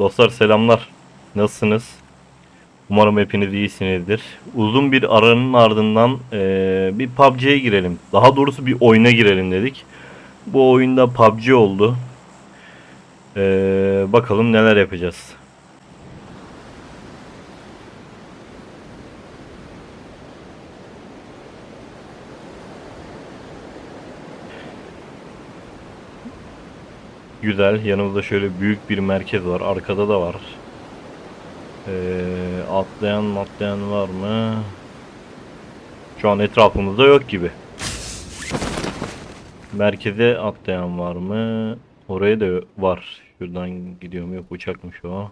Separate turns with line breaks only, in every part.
Dostlar selamlar. Nasılsınız? Umarım hepiniz iyisinizdir. Uzun bir aranın ardından eee, bir PUBG'ye girelim. Daha doğrusu bir oyuna girelim dedik. Bu oyunda PUBG oldu. Eee, bakalım neler yapacağız. Güzel. Yanımızda şöyle büyük bir merkez var. Arkada da var. Ee, atlayan matlayan var mı? Şu an etrafımızda yok gibi. Merkeze atlayan var mı? Oraya da var. Şuradan gidiyorum. Yok uçakmış o.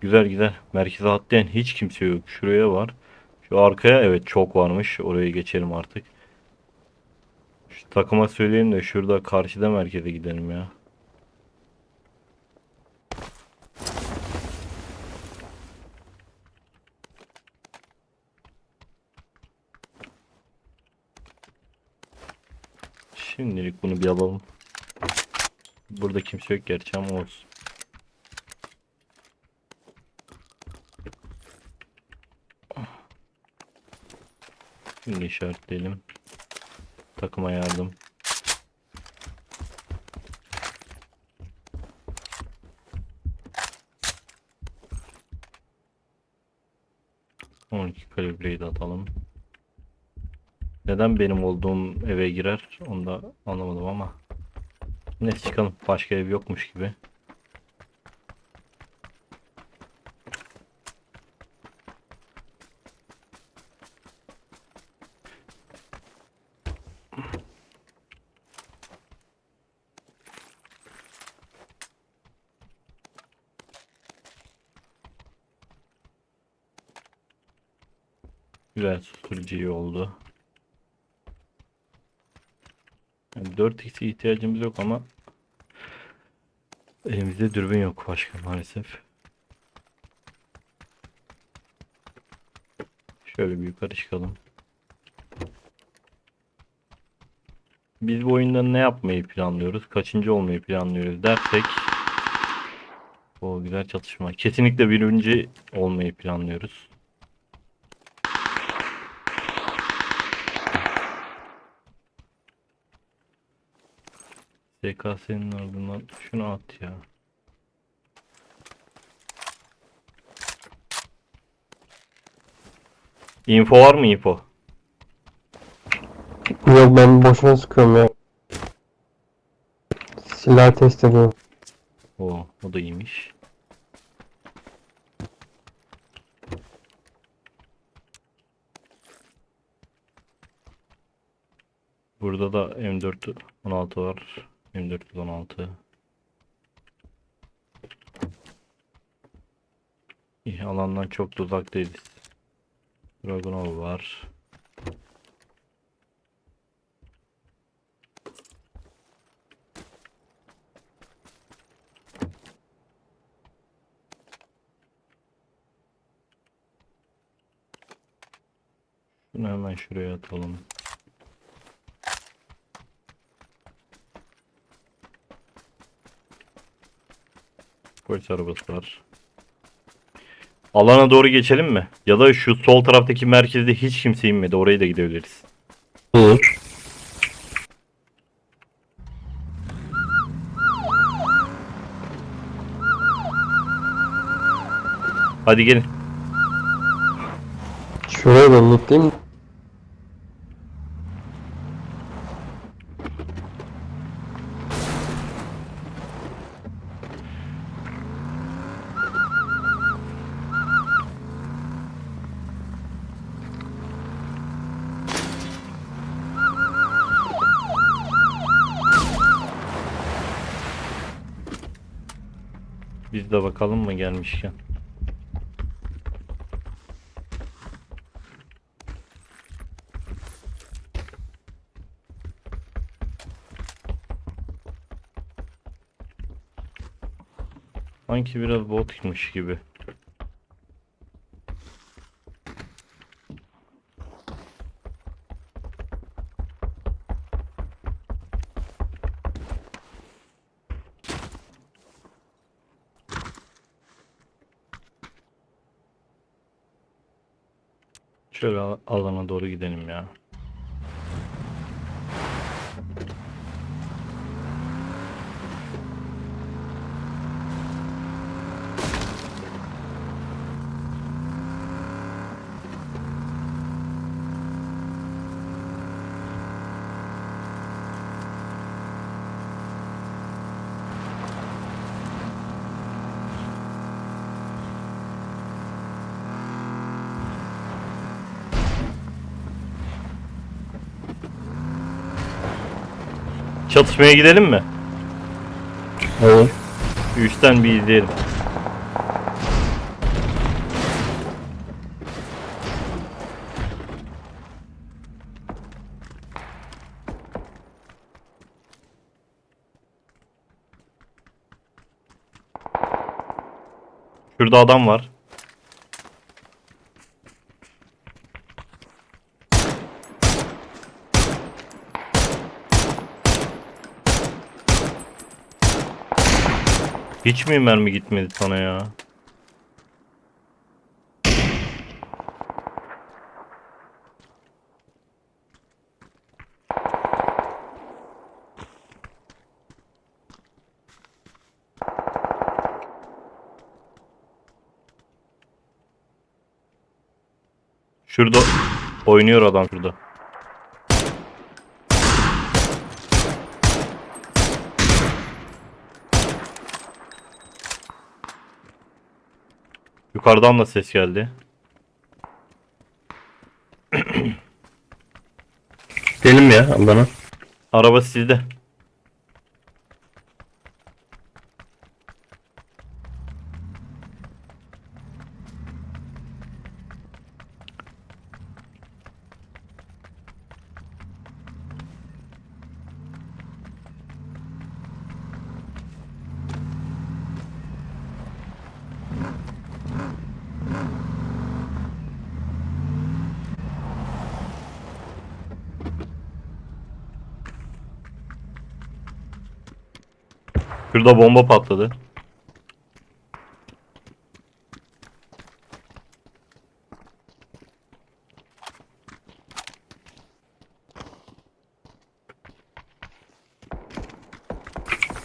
Güzel güzel. Merkeze atlayan hiç kimse yok. Şuraya var. Şu arkaya evet çok varmış. Oraya geçelim artık. Şu takıma söyleyeyim de şurada karşıda merkeze gidelim ya. Şimdilik bunu bir alalım. Burada kimse yok gerçi ama olsun. Şimdi işaretleyelim. Takıma yardım. On iki kalibreyi de atalım. Neden benim olduğum eve girer onu da anlamadım ama. Neyse çıkalım. Başka ev yokmuş gibi. Güzel susturucu iyi oldu. Yani 4x'e ihtiyacımız yok ama elimizde dürbün yok başka maalesef. Şöyle bir yukarı çıkalım. Biz bu oyunda ne yapmayı planlıyoruz? Kaçıncı olmayı planlıyoruz dersek o güzel çatışma. Kesinlikle birinci olmayı planlıyoruz. SKS'nin ardından şunu at ya. Info var mı info?
Yok ben boşuna sıkıyorum ya. Silah test ediyorum.
O, o da iyiymiş. Burada da M4 16 var. M416. İyi alandan çok da uzak değiliz. Dragunov var. Şunu hemen şuraya atalım. Polis arabası var. Alana doğru geçelim mi? Ya da şu sol taraftaki merkezde hiç kimse inmedi. Oraya da gidebiliriz.
Olur.
Hadi gelin.
Şuraya da lootlayayım.
De bakalım mı gelmişken. Sanki biraz botmuş gibi. Şöyle al- alana doğru gidelim ya. Çatışmaya gidelim mi?
Olur.
Üstten bir izleyelim. Şurada adam var. Hiç mi mermi gitmedi sana ya? Şurada oynuyor adam şurada. Yukarıdan da ses geldi.
Gidelim ya alana.
Araba sizde. Şurada bomba patladı.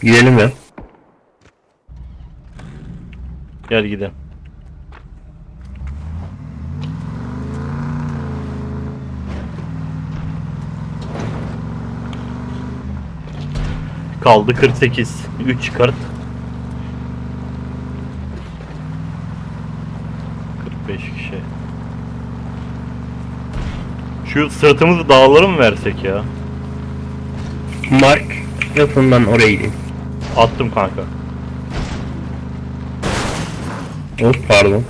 Gidelim ya.
Gel gidelim. Kaldı 48. 3 çıkart. 45 kişi. Şu sırtımızı dağlara mı versek ya?
Mark ben oraya gideyim.
Attım kanka.
Oh pardon.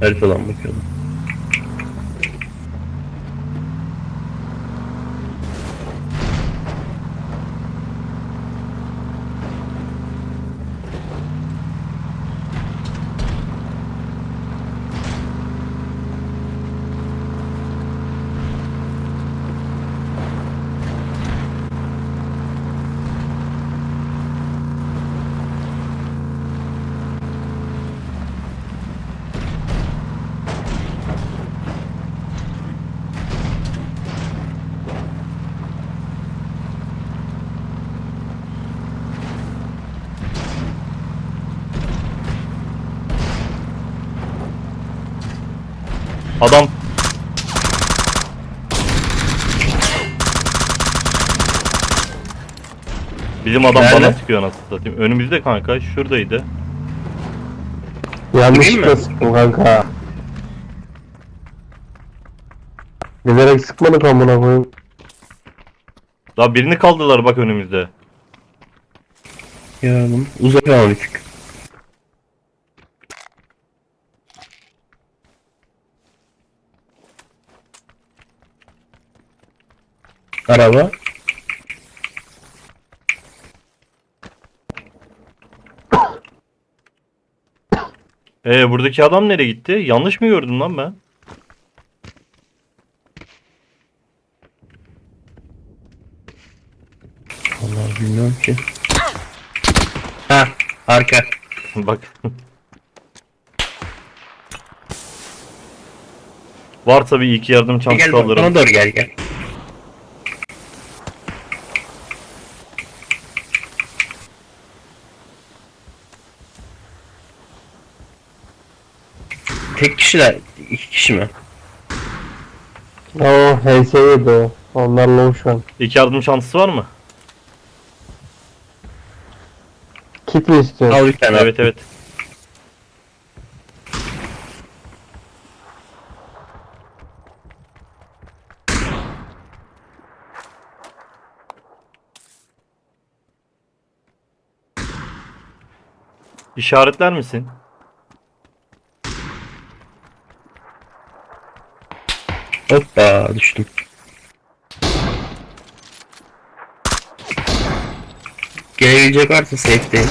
Haritadan bakıyordum.
Adam Bizim adam
Nerede?
bana sıkıyor nasıl satayım. Önümüzde kanka şuradaydı.
Yanlışlıkla sıktım kanka. Bilerek sıkmadık amına koyayım.
Daha birini kaldılar bak önümüzde.
Ya uzak abi çık. Araba.
Ee buradaki adam nereye gitti? Yanlış mı gördüm lan ben?
Allah bilmiyorum ki. Ha arka.
Bak. Varsa bir ilk yardım
Gel
çantası
bana
alırım.
doğru gel gel. Tek kişiler, iki kişi mi?
O HS'ydi o. Onlar low şu an.
İlk yardım çantası var mı?
Kit mi istiyorsun?
Al bir tane.
Evet evet. İşaretler misin?
Hoppa düştüm. Gelebilecek varsa safe'deyim.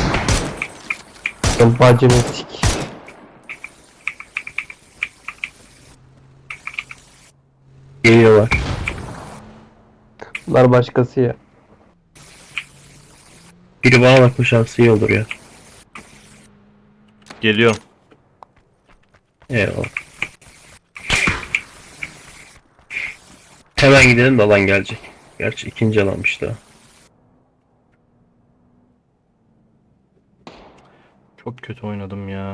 Bacını sik.
Geliyorlar.
Bunlar başkası ya.
Biri bana da koşarsa iyi olur ya.
Geliyorum.
Eyvallah. Hemen gidelim de alan gelecek. Gerçi ikinci alanmış daha.
Çok kötü oynadım ya.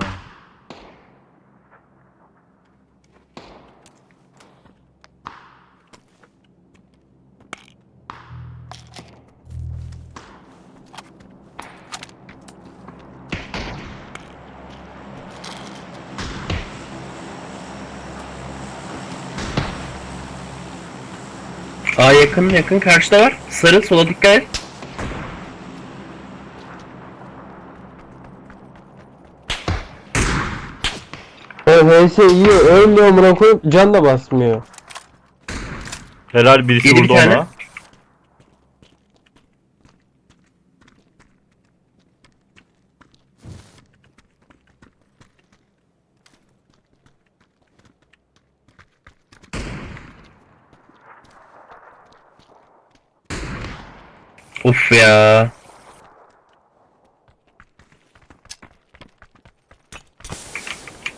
Yakın yakın karşıda var. Sarı sola dikkat et.
O HS iyi. Ölmüyor amına koyup can da basmıyor.
Helal birisi
Yedi bir
vurdu
tane.
ona.
Uf ya.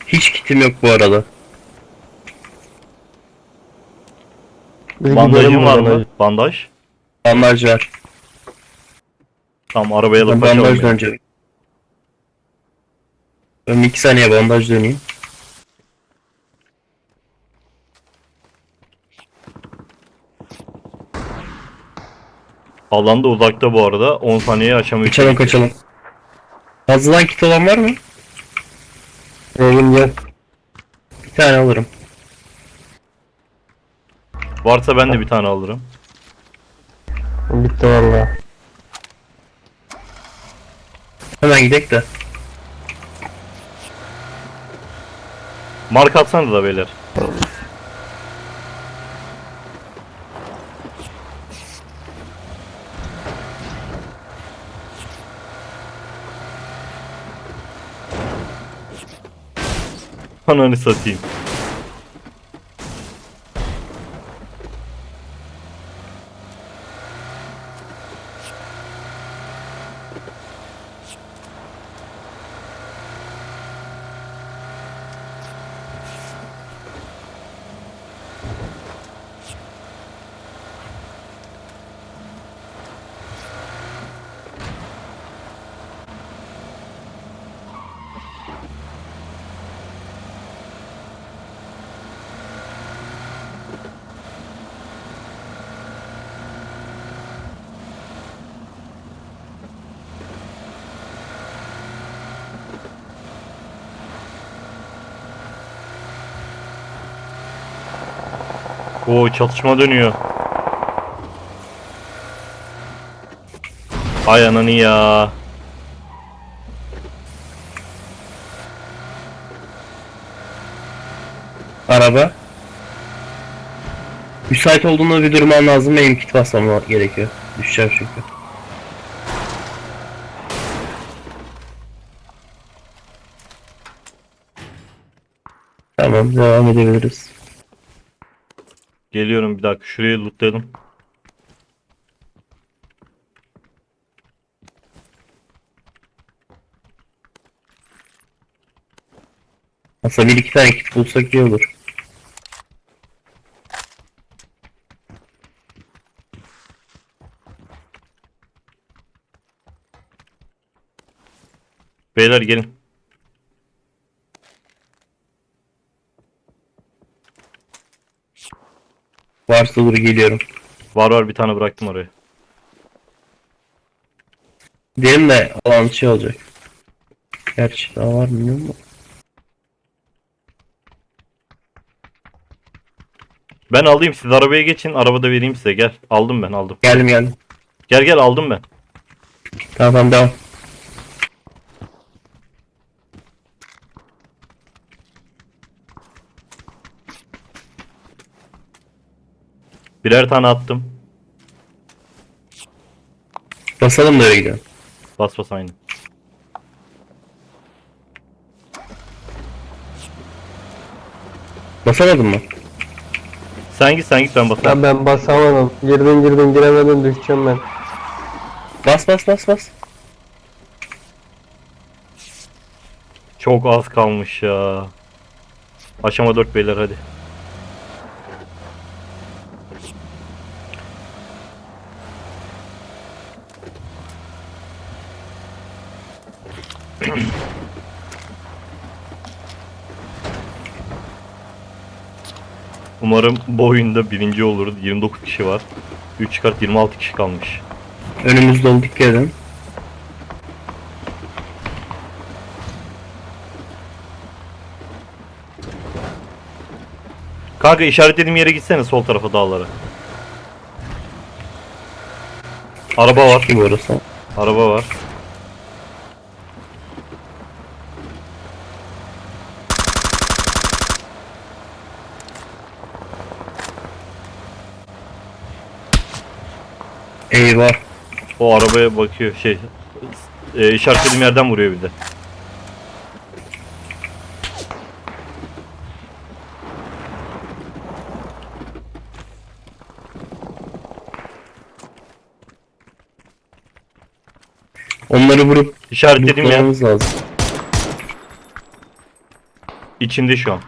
Hiç kitim yok bu arada.
Biz
Bandajın var mı? Bandaj.
Bandaj var.
Tamam arabaya alıp
bandaj
kaçalım. ya.
Ben bir iki saniye bandaj döneyim.
Alan da uzakta bu arada. 10 saniyeye aşamayız.
Kaçalım kaçalım. Fazladan kit olan var mı?
Evin gel.
Bir tane alırım.
Varsa ben de bir tane alırım.
Bitti valla.
Hemen gidelim de.
Mark atsanız da beyler. Ananı satayım. Oo çatışma dönüyor. Ay ananı ya.
Araba. Müsait olduğunda bir durman lazım. Benim kit basmam gerekiyor. Düşeceğim çünkü. Tamam devam edebiliriz.
Geliyorum bir dakika şurayı lootlayalım.
Aslında bir iki tane kit bulsak iyi olur.
Beyler gelin.
Varsa dur geliyorum.
Var var bir tane bıraktım oraya.
Benim de alan şey olacak. Gerçi daha var mı bilmiyorum da.
Ben alayım siz arabaya geçin. Arabada vereyim size gel. Aldım ben aldım.
Geldim geldim.
Gel gel aldım ben.
Tamam tamam devam.
Birer tane attım.
Basalım da öyle gidelim.
Bas bas aynı.
Basamadın mı?
Sen git sen git ben basarım.
Ya ben basamadım. Girdin girdin giremedin düşeceğim ben.
Bas bas bas bas.
Çok az kalmış ya. Aşama 4 beyler hadi. Umarım bu oyunda birinci oluruz. 29 kişi var. 3 çıkart 26 kişi kalmış.
Önümüzde ol dikkat edin.
Kanka işaretlediğim yere gitsene sol tarafa dağlara. Araba var.
Kim orası?
Araba var.
Eyvah.
O arabaya bakıyor şey. E, işaretlediğim yerden vuruyor bir de.
Onları vurup
İşaretlediğim yer
lazım.
içinde şu an.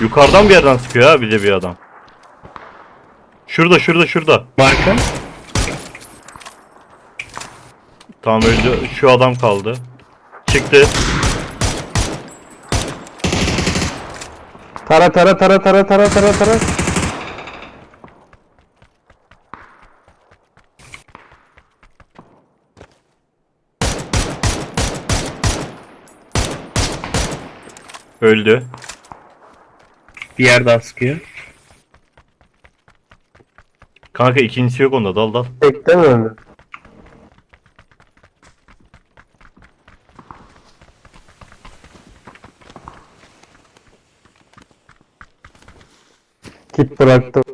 Yukarıdan bir yerden sıkıyor ha bir de bir adam. Şurada şurada şurada.
Marka?
Tamam öldü. Şu adam kaldı. Çıktı.
Tara tara tara tara tara tara tara.
Öldü.
Bir yer daha sıkıyor.
Kanka ikincisi yok onda dal dal.
Tekte mi öldü? Kit bıraktım.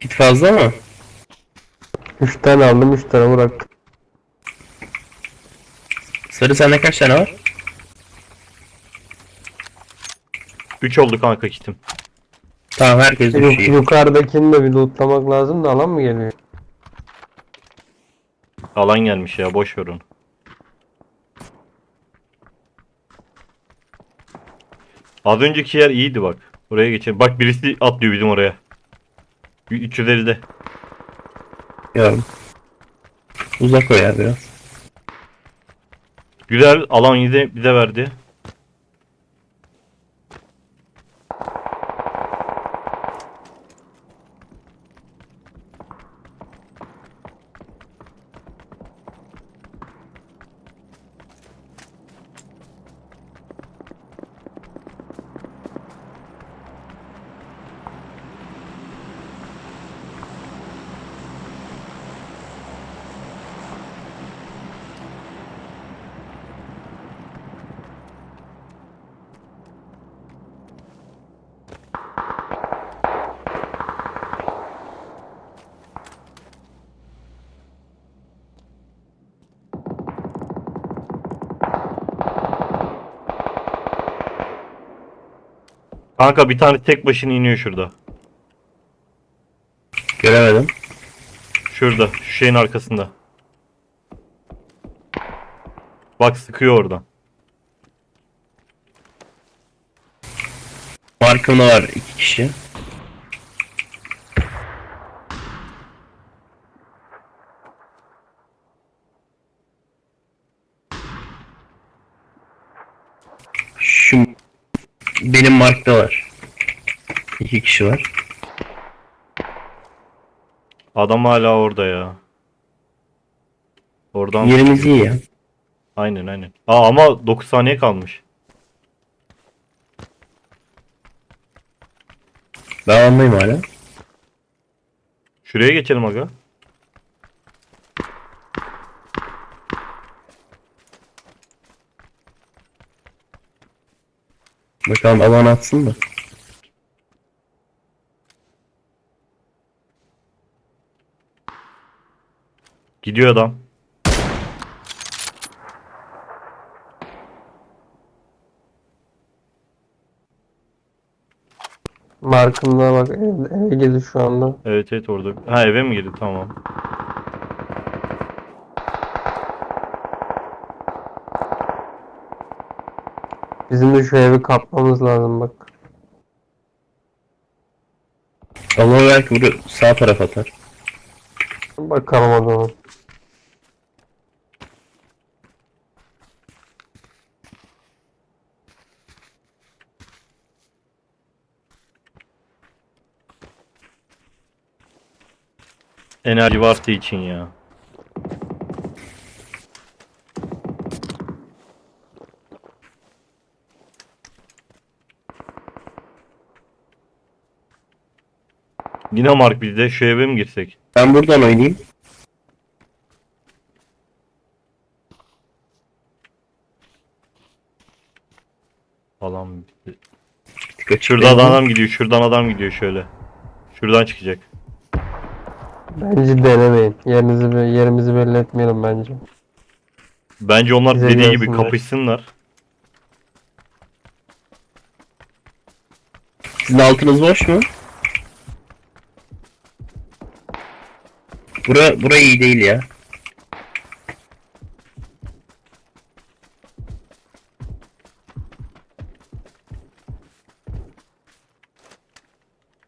Git fazla mı?
3 tane aldım 3 tane bıraktım.
Sarı sende kaç tane var?
3 oldu kanka kitim.
Tamam herkes
Yuk-
düşüyor.
yukarıdakini de bir lootlamak lazım da alan mı geliyor?
Alan gelmiş ya boş ver onu. Az önceki yer iyiydi bak. Oraya geçelim. Bak birisi atlıyor bizim oraya. 350'de.
Gördüm. Uzak o ya biraz.
Güzel alan bize, bize verdi. Kanka bir tane tek başına iniyor şurada.
Göremedim.
Şurada. Şu şeyin arkasında. Bak sıkıyor oradan.
Markamda var iki kişi. Benim markta var. İki kişi var.
Adam hala orada ya. Oradan
Yerimiz iyi ya.
Aynen aynen. Aa ama 9 saniye kalmış.
Ben anlayayım hala.
Şuraya geçelim aga.
Bakalım alan atsın da.
Gidiyor adam.
Markımda bak eve, eve girdi şu anda.
Evet evet orada. Ha eve mi girdi? Tamam.
Bizim de şu evi kapmamız lazım bak.
Ama belki bunu sağ taraf atar.
Bakalım o zaman.
Enerji varsa için ya. Yine Mark bizde şu eve mi girsek?
Ben buradan oynayayım.
Falan.
Dikkat
Şuradan adam gidiyor, şuradan adam gidiyor şöyle. Şuradan çıkacak.
Bence denemeyin. Yerinizi be- yerimizi belli etmeyelim bence.
Bence onlar
Bize
dediği gibi
gelsinler.
kapışsınlar.
Sizin altınız boş mu? Bura, bura iyi değil ya.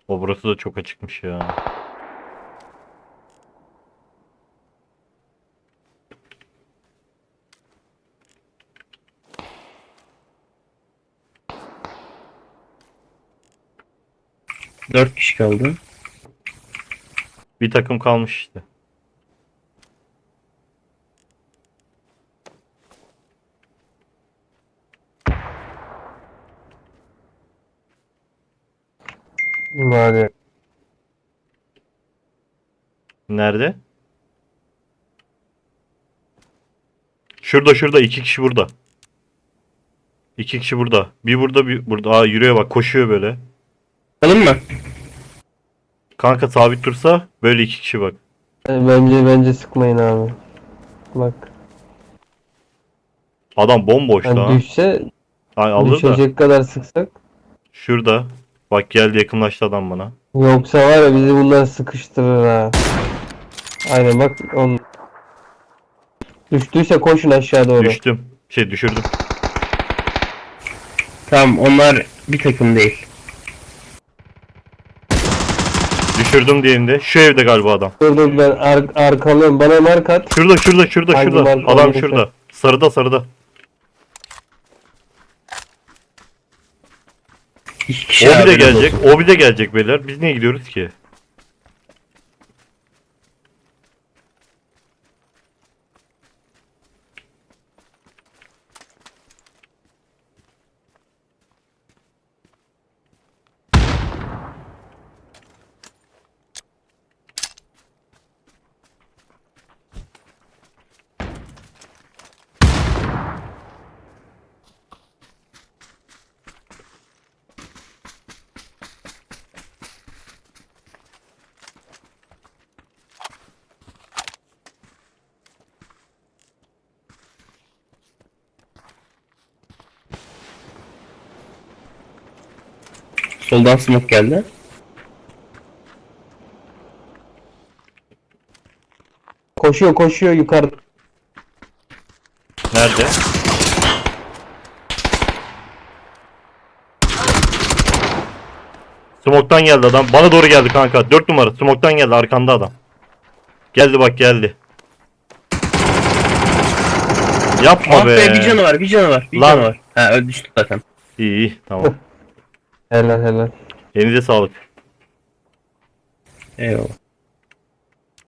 O burası da çok açıkmış ya.
Dört kişi kaldı.
Bir takım kalmış işte.
Hadi.
Nerede? Şurada şurada iki kişi burada. İki kişi burada. Bir burada bir burada. Aa yürüyor bak koşuyor böyle.
Alın mı?
Kanka sabit dursa böyle iki kişi bak.
E, Bence bence sıkmayın abi. Bak.
Adam bomboş
Yani
daha.
düşse
Ay alır da.
düşecek kadar sıksak.
Şurada. Bak geldi yakınlaştı adam bana.
Yoksa var ya bizi bunlar sıkıştırır ha. Aynen bak on. Düştüyse koşun aşağı doğru.
Düştüm. Şey düşürdüm.
Tamam onlar bir takım değil.
Düşürdüm diğerinde. Şu evde galiba adam.
Dur dur ben ar arkalıyorum. Bana mark at.
Şurada şurada şurada
Hangi
şurada.
marka
Adam
olduysa.
şurada. Sarıda sarıda.
İki kişi
O bir de
haberiniz
gelecek.
olsun.
O bir de gelecek beyler. Biz niye gidiyoruz ki?
Soldan smoke geldi.
Koşuyor koşuyor yukarı.
Nerede? Smoke'tan geldi adam. Bana doğru geldi kanka. 4 numara. Smoke'tan geldi. Arkanda adam. Geldi bak geldi. Yapma
Ah be. bir canı var bir canı var. Bir
Lan.
canı var. Ha öldü düştü zaten.
İyi iyi tamam.
Helal helal.
Elinize sağlık.
Eyvallah.